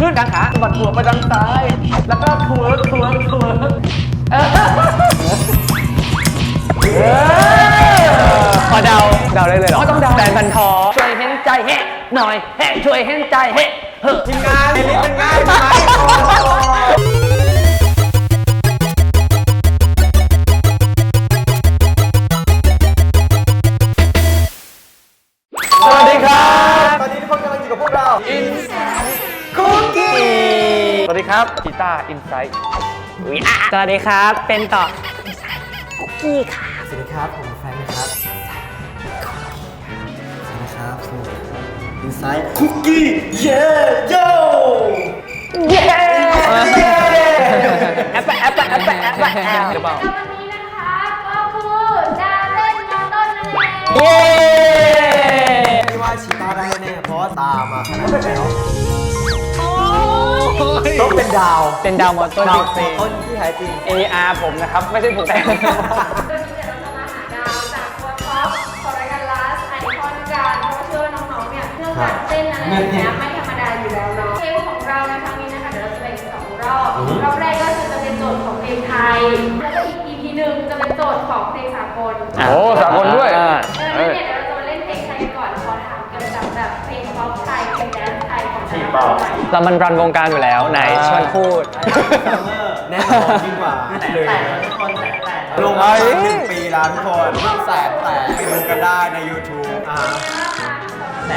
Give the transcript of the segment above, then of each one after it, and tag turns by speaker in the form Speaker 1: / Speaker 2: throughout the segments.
Speaker 1: ขึ้นกลางขาสะบัดหัวไปทางซ้าย แล้วก็ทเวิร์กทเวิร์กทเวิร์กเออเออ
Speaker 2: พอเดาเดาได้เลยเหรอ
Speaker 1: อ๋อต้องเดา
Speaker 2: แฟนพันธ์ทอ
Speaker 1: ช่วยเห็นใจเฮ้หน่อยเฮ้ช่วยเห็นใจเฮ้เฮ้ทีมงานลิฟต์มันง่ายไหมสวัสดีครับ
Speaker 3: ตอนนี้ทุกคนกำลังอยู่กับพวกเรา
Speaker 1: อินคุกกี้ สวัสดีครับกีตาร์อินไซต์
Speaker 2: สวัสดีครับ เป็นต่อ
Speaker 3: สวัสดีครับ ผมแฟรงค์นะครับสวัสดีครับสวัสดีครับอินไซด์คุกกี้ เย้โย
Speaker 1: เย้
Speaker 2: แอปแปะแอปแปะแอปแปะแอปแปะแอป
Speaker 1: หรือเปล่า
Speaker 4: แล้ววันนี้นะคะก็คือดาวเล่นมอต้นนั่นเอง
Speaker 2: เย้
Speaker 3: ไม่ว่าชีตาได้แน่เพราะว่าตามมาขนาดนี้แล้ว ต้องเป็นดาว
Speaker 2: เป็นดาวมอต้น
Speaker 3: ดาว
Speaker 2: ดิเซ
Speaker 3: ต้นที่แท้จริง
Speaker 2: AR ผมนะครับ ไม่ใช่ผมแต่ง
Speaker 4: วันนี้เดี๋ยวเราจะมาหาดาวจากตัวท็อปคอร์กันลัสไอคอนการเพราะว่าเชื่อว่าน้องๆเนี่ยเครื่องการเต้นอะไรอย่างเงี้ยไม่ธรรมดาอยู่แล้วเนาะเกมของเราในครั้งนี้นะคะเดี๋ยวเราจะแบ่งเป็นสองรอบรอบแรกก็คือจะเป็นโจทย์ของเพลงไทยแล้วก็อีก EP หนึ่งจะเป็นโจทย์ของเพลงสากล
Speaker 1: โอ้สากลด้วย
Speaker 2: อ่า
Speaker 4: เออเนี่ย เรามัน
Speaker 2: รันวงการอยู่แล้วไหนชวนพูด
Speaker 3: แน่นอนยิ่งกว่าเลยลงมาหนึ่งปีแล้วทุกคนแสนแตกไปดูกันได้ใน YouTube อ่า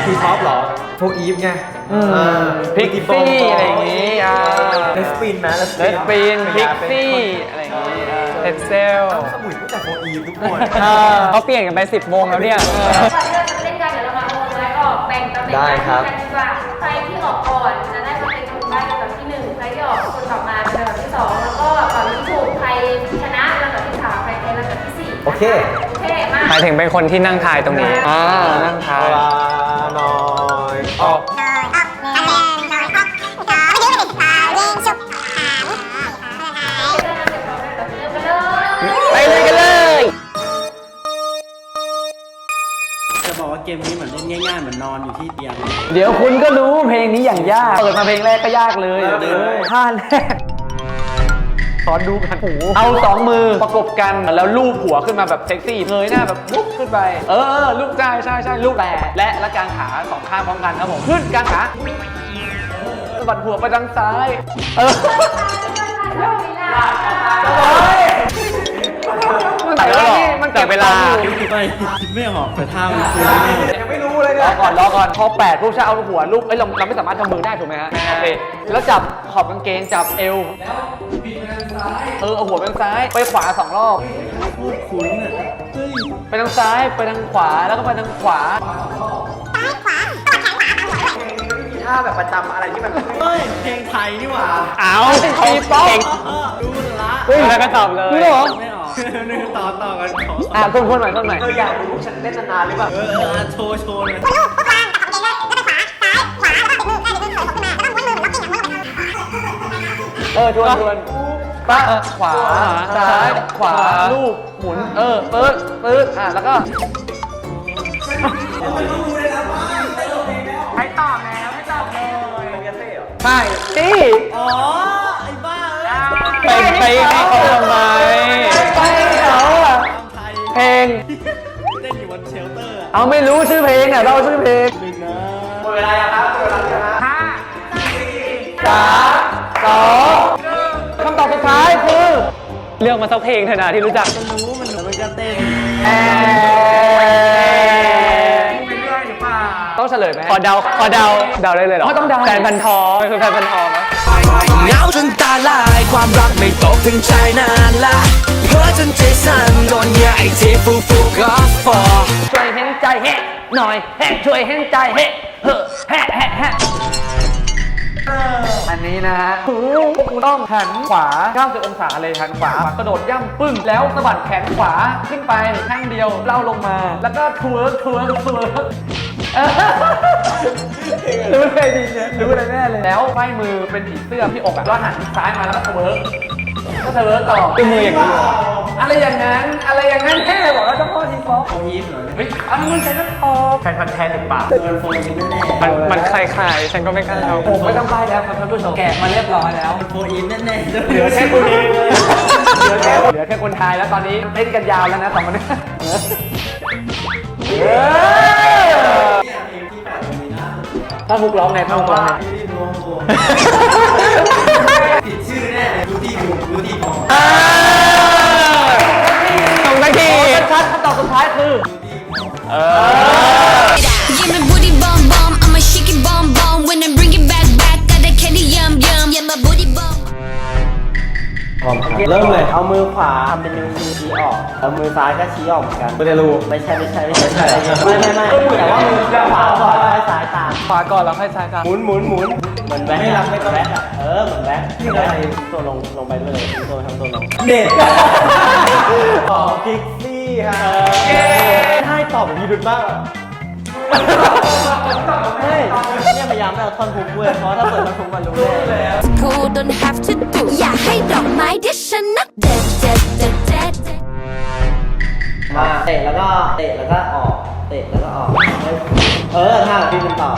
Speaker 3: ทีท็อปเหรอโฟอีฟไง
Speaker 1: พิกซี่อะไรอย่างงี้อ่า
Speaker 3: เลสปินนะ
Speaker 1: เลสปีนพิกซี่อะไรอย่างงี้เทนเซล
Speaker 3: สมุยรู้จักโฟอีฟทุกคน
Speaker 2: เขาเปลี่ยนกันไป 10วงแล้วเนี่ย
Speaker 4: ก่อนที่เราจะเล่นกันเดี๋ยวเรามาโอนไว้ออกแบ่งตำแหน่งหน้าที่กันดีกว่าใครที่
Speaker 3: โอเค
Speaker 4: โอเคมา
Speaker 2: หมายถึงเป็นคนที่นั่งทายตรงนี้
Speaker 1: อ่านั่งทา
Speaker 3: เวยลาน้อย
Speaker 1: ออก
Speaker 4: ไปเลยกันเลย
Speaker 2: ไปเลยกันเลย
Speaker 5: จะบอกว่าเกมนี้เหมือนเล่นง่ายๆ เหมือนนอนอยู่ที่เตียง
Speaker 1: เดี๋ยวคุณก็รู้เพลงนี้อย่างยาก เปิดมาเพลงแรกก็ยากเลยท่าแรก สอนดูกันเอาสองมือประกบกันแล้วลูบหัวขึ้นมาแบบเซ็กซี่เงยหน้าแบบลุกขึ้นไป เออเออลูกใช่ใช่ใช่ลูกแต่และและกางขาสองข้างพร้อมกันครับผมขึ้นกางขาสะบัดหัวไปทางซ้าย เออมันแต่ว่านี่มันเก็บเวลา
Speaker 5: คิดไปคิดไม่ออกแต่ท่ามันคือไม่ออก
Speaker 3: ยังไม่รู้เลย
Speaker 1: ร
Speaker 3: เนี่
Speaker 1: อยก่อนรอก่อนพอแปดปุ๊บจะเอาหัวลูกเอ้ยเราเราไม่สามารถทำมือได้ถูกไหมฮะโอเคแล้วจับ ขอบกางเกงจับเอว แล้วบิดไปทางซ้ายเออเอาหัวไปทางซ้ายไปขวาสองรอบ
Speaker 5: พูดคุ้นอะเฮ้ย
Speaker 1: ไปทางซ้ายไปทางขวาแล้วก็ไปทางขวา
Speaker 3: ท่าแบบประจำอะไรที่มัน
Speaker 5: เฮ้ยเพลงไทยนี่หว่า
Speaker 2: เอา
Speaker 1: ตีป๊อป
Speaker 2: เก่ง
Speaker 5: ดูละ
Speaker 2: เฮ้ยแล้วก็ตอบเลย
Speaker 1: นี่เหรอ
Speaker 5: ไม่ออกนึกต่อต่อกันขอ
Speaker 1: อะคนคนใหม่คนใหม่
Speaker 3: เธออยากรู้ฉันเล่นนานๆหรือเปล่า
Speaker 5: เออเออโชว์โชว์เลย
Speaker 1: เออทวนทวนปะขวาซ้ายขวาลูกหมุน เออปึ๊ดปึ๊ดอะแล้วก็ให้ตอบแล้วให้ตอบเลยใช่ตี
Speaker 5: อ๋อไอ้บ้าเอ้ย
Speaker 2: ไปไปให้เขาทำไม
Speaker 1: ไปเขาอะ
Speaker 5: ตามไทย
Speaker 1: เพลง
Speaker 5: เต้นอยู่บนเชลเตอร์อะ
Speaker 1: เอาไม่รู้ชื่อเพลงอะเราชื่อเพลง
Speaker 5: หนึ่งนะ
Speaker 3: หมดเวลาแล้วครับหมดเวลาแล้วครับ
Speaker 1: ห้าสามสอง
Speaker 2: เลือกมาสักเพลงเถอะนะที่รู้จัก
Speaker 5: มันรู้มันมันก็เต้น
Speaker 1: แอต้องเฉลยไหม
Speaker 2: ขอเดา ขอเดา เดาได้เลยเหรอ
Speaker 1: ไม่ต้องเดา
Speaker 2: แฟนพันธ์ทอมันคือแฟนพันธ์ทอไหม
Speaker 6: เหงาจนตาลายความรักไม่ตกถึงใจนานละเพ้อจนใจสั่นโดนเหยาไอ้ที่ฟูฟูก็ฟอ
Speaker 1: ช่วยเห็นใจเฮ้หน่อยเฮ้ช่วยเห็นใจเฮ้เฮ้แฮ่แฮ่แฮ่ อันนี้นะฮะคุณต้องหันขวา90องศาเลยหันขวากระโดดย่ำปึ้งแล้วสะบัดแขนขวาขึ้นไปข้างเดียวเล่าลงมา แล้วก็ทเวิร์กทเวิร์กทเวิร์กรู้เลยดีเนี่ยรู้เลยแน่เลยแล้วไขว้มือเป็นผีเสื้อที่อกอะแล้วหันซ้ายมาแล้วก็เทเวิร์กก็เทเวิร์กต่อ
Speaker 2: เป็นมืออย่างนี้
Speaker 1: อะไรอย่างนั้น อะไรอย่างนั้นแค่บอกว่าต้องพ่อทีฟอก
Speaker 3: โฟอีฟเหรอ
Speaker 1: เฮ้ยอันนั้นมันใช้น้ำพอแฟนพันธ์แท้หรือเปล่า
Speaker 3: เกินโฟอีฟแน่
Speaker 2: มันมันคล้ายๆฉันก็ไม่กล้าเอา
Speaker 1: ผมไม่ต้องไปแล้วครับท่านผู้ชมแกะมาเรียบร้อยแล้ว
Speaker 3: ๆโฟอีฟแน่ๆ
Speaker 1: เหลือแค่คนเองเลยเหลือแค่เหลือแค่คนไทยแล้วตอนนี้เล่นกันยาวแล้วนะสองคนนี้เออถ้าฟุกร้องไงถ้าฟุกร้องไง
Speaker 3: ผิดชื่อแน่เลยรู้ที่ดูรู้ที่มอ
Speaker 7: Yeah, my booty bomb bomb, I'ma shake it bomb bomb. When I bring it back back, got that candy yum yum. Yeah, my booty bomb.
Speaker 5: เริ่มเลยเอามือขวาทำเป็นนิ้วชี้ชี้ออกแล้วมือซ้ายก็ชี้ออกเหมือนกัน
Speaker 3: ไม่ได้รู้
Speaker 5: ไม่ใช่ไม่ใช่ไม่ใช่ไม่ใช่ไม่ไม่ไม่แต่ว่ามือขวาก่อนแล้วค่อยซ้ายตาม
Speaker 2: ขวาก่อนแล้วค่อยซ้ายตาม
Speaker 5: หมุนหมุนหมุนเหมือนแบ็ค
Speaker 3: ไม่รับไม่ต้อง
Speaker 5: แบ็คอะเออเหมือนแบ็คแล้วตัวลงลงไปด้วยเลยตัวทำตัวลง
Speaker 3: เด็ด
Speaker 5: อ๋อพิกซี่ฮะใช่ ตอบแบบมีดุดมากอะเฮ้ยเนี่ยพยายามไม่เอาท่อนฮุกเว้ยเพราะถ้าเปิดท่อนฮุกมันรู้แน่
Speaker 7: Cool, don't have to do. อย่าให้ดอกไม้ดิฉันนักเด็ดเด็ดเด็ดเด็ด
Speaker 5: มาเตะแล้วก็เตะแล้วก็ออก เตะแล้วก็ออก เออท่าแบบพี่เป็นต่อ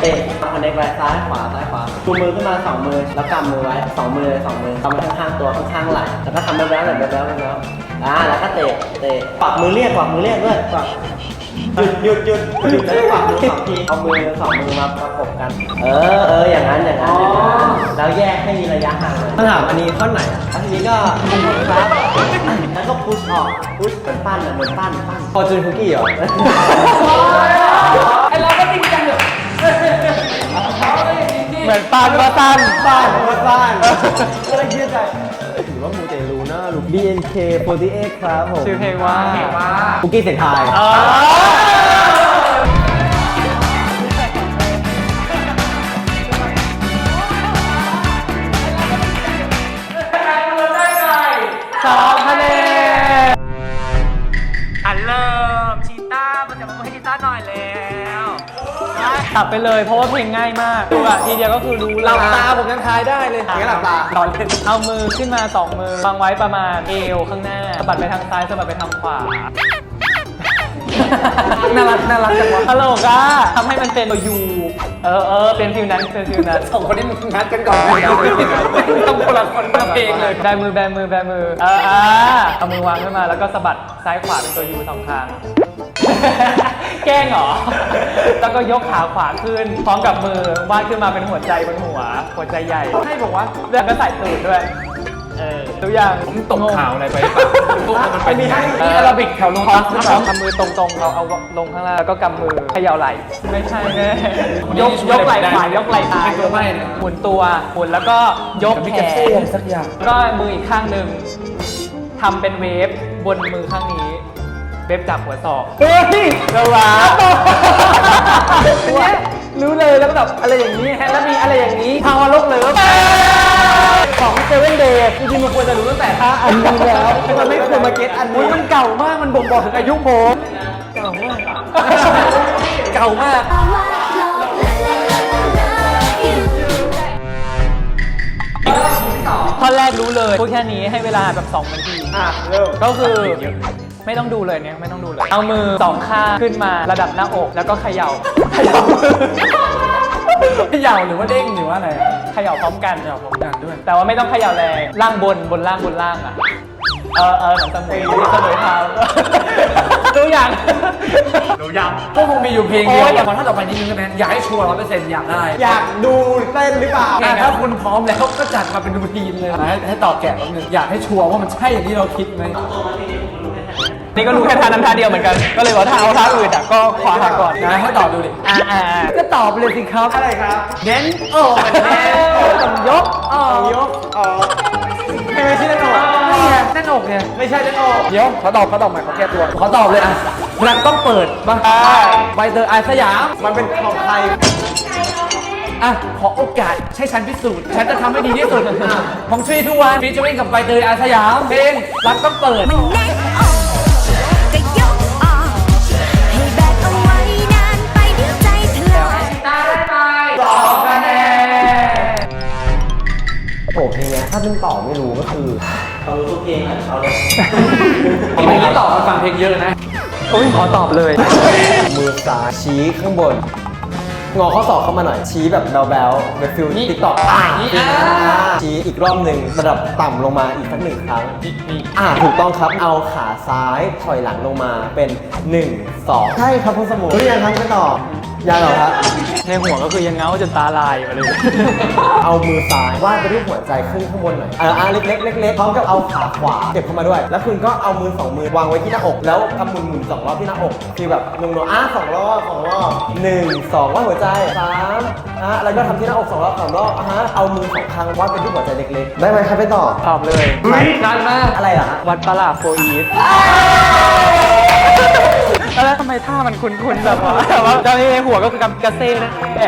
Speaker 5: เตะคอนเน็กไว้ซ้ายขวาซ้ายขวาชูมือขึ้นมาสองมือแล้วกำมือไว้สองมือสองมือกำไว้ข้างๆตัวข้างๆไหล่แล้วก็ทำแบ๊วแบบแบ๊วๆแบ๊ว อ่าแล้วก็เตะเตะกวักมือเรียกกวักมือเรียกด้วยกวักหยุดหยุดหยุดหยุดแล้วก็กวักมือสองทีเอามือสองมือมาประกบกัน เออเอออย่างนั้นอย่างนั้นอย่างนั้นแล้วแยกให้มีระยะห่างเลย
Speaker 3: มาถามอันนี้ท่อนไหนอะ
Speaker 5: แล้วทีนี้ก็ครับแล้วก็พุชออกพุชเหมือนปั้นอะเหมือนปั้นปั้น
Speaker 3: พอจูนคุกกี้เหรอ
Speaker 1: ไอเราก็จริงจังเลย
Speaker 2: เหมือนปานว่าตัน
Speaker 3: บ้านมาบ้านก็เลยคิดใจถือว่ามูเตลูน่าลูก BNK48 ครับผม
Speaker 2: ชื่อเพลงว่า
Speaker 3: คุกกี้เสียงไทาย
Speaker 2: อ๋อสอง ตัดไปเลย เพราะว่าเพลงง่ายมากดูอะทีเดียวก็คือรู้
Speaker 1: ห
Speaker 2: แล้
Speaker 1: ลั
Speaker 2: ว
Speaker 1: บตาผมยังทายได้เลย
Speaker 3: อย่างนั้นหลับตา
Speaker 1: นอนเล่น
Speaker 2: เอามือขึ้นมาสองมือวางไว้ประมาณเอวข้างหน้าสะบัดไปทางซ้ายสะบัดไปทางขวา
Speaker 1: น่ารักน่ารักจังวะ
Speaker 2: ตลกอะทำให้มันเป็นตัวยูเออเออเป็นฟิลนั้นเป็นฟิลนั้น
Speaker 1: สองคนนี้มึงนัดกันก่อนต้องคนละคนคนละเพลงเลย
Speaker 2: แบมือแบมือแบมือเอออ่าเอามือวางขึ้นมาแล้วก็สะบัดซ้ายขวาเป็นตัวยูสองข้าง แกล้งเหรอ แล้วก็ยกขาขวาขึ้น พร้อมกับมือวาดขึ้นมาเป็นหัวใจบนหัว หัวใจใหญ่
Speaker 1: ให้บอกว่า
Speaker 2: แล้วก็ใส่ตูดด้วย เออทุกอย่าง
Speaker 1: ผมตกข่าวอะไรไปหรือเปล่าตัวมันเป็นยังไง
Speaker 2: เอ
Speaker 1: นี่
Speaker 2: อ
Speaker 1: อาราบิกแถวโล
Speaker 2: พร้อ
Speaker 1: ตั
Speaker 2: ม
Speaker 1: สหรือเปล่า
Speaker 2: ทำมือตรงๆ เราเอาลงข้างล่างแล้วก็กำมือเขย่าไหล่ไม่ใช่แน่
Speaker 1: วันนี้
Speaker 2: ยก
Speaker 1: ช่วย
Speaker 2: ยกไหล่
Speaker 1: อะไร
Speaker 2: ขวา
Speaker 1: ไม่ได้
Speaker 2: ยกไหล่ซ้าย
Speaker 1: ไม่เคยไม่เนี่ย
Speaker 2: หมุนตัวหมุนแล้วก็ยก
Speaker 1: มี
Speaker 2: แข
Speaker 1: กระเทีย
Speaker 2: น
Speaker 1: มสักอย่าง
Speaker 2: ก็มืออีกข้างหนึ่งทำเป็นเวฟบนมือข้างนี้ เวฟจับหัวศอก
Speaker 1: เฮ้ย
Speaker 2: ระวัง
Speaker 1: เนี่ยรู้เลยแล้วก็แบบอะไรอย่างนี้ฮะแล้วมีอะไรอย่างนี้พาวลกเลิฟของเซเว่นเดย์จริงๆมันควรจะรู้ตั้งแต่ท่าอันนี้แล้วมันไม่ควรมาเก็ตอันนี้มันเก่ามากมันบ่งบอกถึงอายุผมเก่ามากเก่ามาก
Speaker 2: ท่อนแรกรู้เลยพูดแค่นี้ให้เวลาแบบ2นาที
Speaker 3: อะเริ่ม
Speaker 2: ก็คือ ไม่ต้องดูเลยเนี่ยไม่ต้องดูเลย เอามือสองข้างขึ้นมาระดับหน้าอกแล้วก็เขย่าเขย่ามือ
Speaker 1: เขย่าหรือว่าเด้งหรือว่าอะไร
Speaker 2: เขย่าพร้อมกัน
Speaker 1: เขย่าพร้อมกันด้วย
Speaker 2: แต่ว่าไม่ต้องเขย่าแรงล่างบนบนล่างบนล่างอะ เออเออเหมือนเสมอเสมอเท้าดูอย่าง
Speaker 1: รู้ยังก็คงมีอยู่เพลงเดียว
Speaker 2: โอ้ย
Speaker 1: ขอท่านต่อไปนิดนึงได้ไหมอยากให้ชัวร์ร้อยเปอร์เซ็นต์อยากได้
Speaker 3: อยากดูเต้นหรือเปล่า
Speaker 1: อะถ้าคุณพร้อมแล้วก็จัดมาเป็นรูทีนเลยให้ให้ตอบแกะแป๊บนึงอยากให้ชัวร์ว่ามันใช่อย่างที่เราคิดไหม
Speaker 2: นี่ ก็รู้แค่ท่านั้นท่าเดียวเหมือนกัน ก็เลยว่าถ้าเอาท่าอื่นอะก็ขวาหาก่อน
Speaker 1: นะให้ตอบดูดิ
Speaker 2: อ่าอ่า
Speaker 1: ก็ตอบเลยสิครับ
Speaker 3: อะไรครับ
Speaker 1: เน้นโอ้มันแน่ต้องยกอ๋อย
Speaker 3: กอ๋อไม่ไม่ใช่แน่นอน
Speaker 1: นี่ไงแน่นอกไง
Speaker 3: ไม่ใช่แน่นอน
Speaker 1: เดี๋ยวเขาตอบเขาตอบใหม่เขาแก้ตัวเขาตอบเลยอะรักต้องเปิดบ้างใบเตยอาสยาม
Speaker 3: มันเป็นของใคร
Speaker 1: อะ ขอโอกาสให้ฉันพิสูจน์ ฉันจะทำให้ดีที่สุดของช่วยทุกวันฟีเจอริ่งกับใบเตยอาสยามเพลงรักต้องเปิด
Speaker 7: เพ
Speaker 5: ลงเย
Speaker 1: อะนะ
Speaker 2: โอ้ยขอตอบเลย
Speaker 3: มือซ้ายชี้ข้างบน งอข้อศอกเข้ามาหน่อย ชี้แบบแบลๆแบบฟิล
Speaker 1: นี่
Speaker 3: ติ๊กต็อกอ่า
Speaker 1: นี่อ่า
Speaker 3: ชี้อีกรอบหนึ่งระดับต่ำลงมาอีกสักหนึ่งครั้ง
Speaker 1: นี่นี่
Speaker 3: อ่าถูกต้องครับเอาขาซ้ายถอยหลังลงมาเป็น 1 2 ใช่ครับคุณสมุนรู้ยังครับไม่ตอบยังเหรอครับ
Speaker 2: ในหัวก็คือยังเงาจนตาลายมาเลย
Speaker 3: เอามือซ้ายวาดไปที่หัวใจขึ้นข้างบนหน่อยเอออะเล็กๆเล็กๆพร้อมกับเอาขาขวาเก็บเข้ามาด้วย แล้วคุณก็เอามือสองมือวางไว้ที่หน้าอก แล้วทำหมุนหมุนๆสองรอบที่หน้าอกคือแบบนงนอะสองรอบสองรอบหนึ่งสองวาดหัวใจสามอะแล้วก็ทำที่หน้าอกสองรอบสามรอบอะฮะเอามือสองข้างวาดไปที่หัวใจเล็กๆ ได้ไหมครับไปต่อ
Speaker 2: ตอบเลย
Speaker 1: นานมาก
Speaker 3: อะไรล่ะฮะ
Speaker 2: วัดประหลาดโฟอีฟ แล้วทำไมท่ามันคุ้นๆแบบว่าแบบว่าตอนนี้ในหัวก็คือกำกระเซ่นะแหม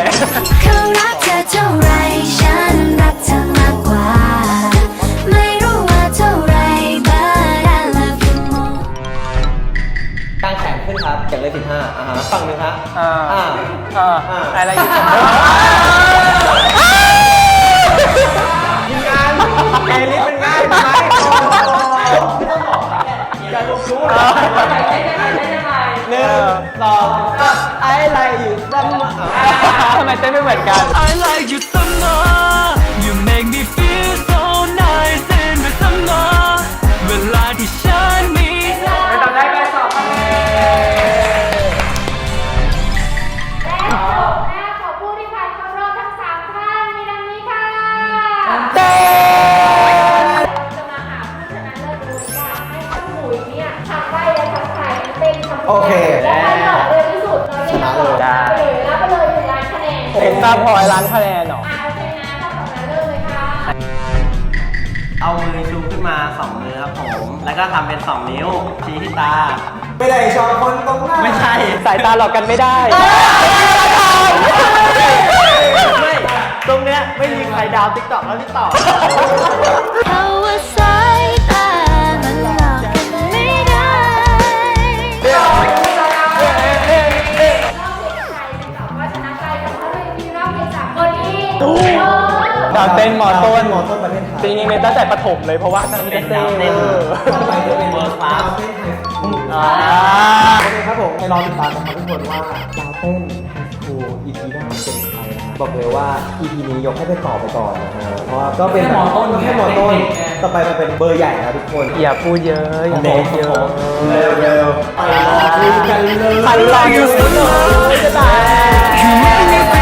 Speaker 7: เขารักเธอเท่าไรฉันรักเธอมากกว่า ไม่รู้ว่าเท่าไร but I love you more
Speaker 3: กางแขนขึ้นครับเขียนเลขสิบห้าอ่าฮะฝั่งหนึ่งฮะ
Speaker 2: อ่า
Speaker 3: อ่า
Speaker 2: อ่า
Speaker 3: อ่า
Speaker 2: อะไรอยู่
Speaker 3: ทีมงานแกลิสเป็นง่ายไหมไม่ต้องบอกอย่าลงทุนหนึ่ง สองสามไอ้ไรอยู่ซ้ำ
Speaker 2: ทำไมเต้นไม่เหมือนกัน
Speaker 6: I like you so
Speaker 2: much ตาพลอยร้านคะแนนเหรอ
Speaker 4: อ่าโอเคนะถ้าตอบนั้นเริ่มเลยค่ะ
Speaker 5: เอามือชูขึ้นมาสองมือครับผม แล้วก็ทำเป็นสองนิ้ว ชี้ที่ตา
Speaker 3: ไม่ได้ชอบคนตรงหน้า
Speaker 5: ไม่ใช่
Speaker 2: สายตาหลอกกันไม่ได้
Speaker 5: ไม่ตรงเนี้ยไม่มีใครดาวติ๊กต็อกแล้วที่ตอบ
Speaker 7: เขา
Speaker 2: ดาวเต้นหมอต้น
Speaker 3: หมอต้นประเทศไทย
Speaker 2: จริงๆเป็นตั้งแต่ประถมเลยเพราะว่ามีแต่เต้น
Speaker 5: เป็นดาวเต้น
Speaker 3: ต่อไปจะเป็น
Speaker 5: เวิร์คคลาส
Speaker 3: ดาวเต้นไฮสคูล
Speaker 2: อ่า
Speaker 3: โอเคครับผมไปรอติดตามนะครับทุกคนว่าดาวเต้นไฮสคูล EP หน้าเป็นใครนะบอกเลยว่า EP นี้ยกให้เป็นต่อไปก่อนนะฮะเพราะว่าก็เป็น
Speaker 1: แค่หมอต้น
Speaker 3: แค่หมอต้น ต่อไปมันเป็นเบอร์ใหญ่นะทุกคน
Speaker 2: อย่าพูดเยอะอย่า
Speaker 3: เด็
Speaker 2: พู
Speaker 3: ก
Speaker 2: ดเยอะ
Speaker 3: เร็วเร็วๆไปรอคุยกันเลย
Speaker 2: ใครรออยู่เสมอจะตาย
Speaker 6: You make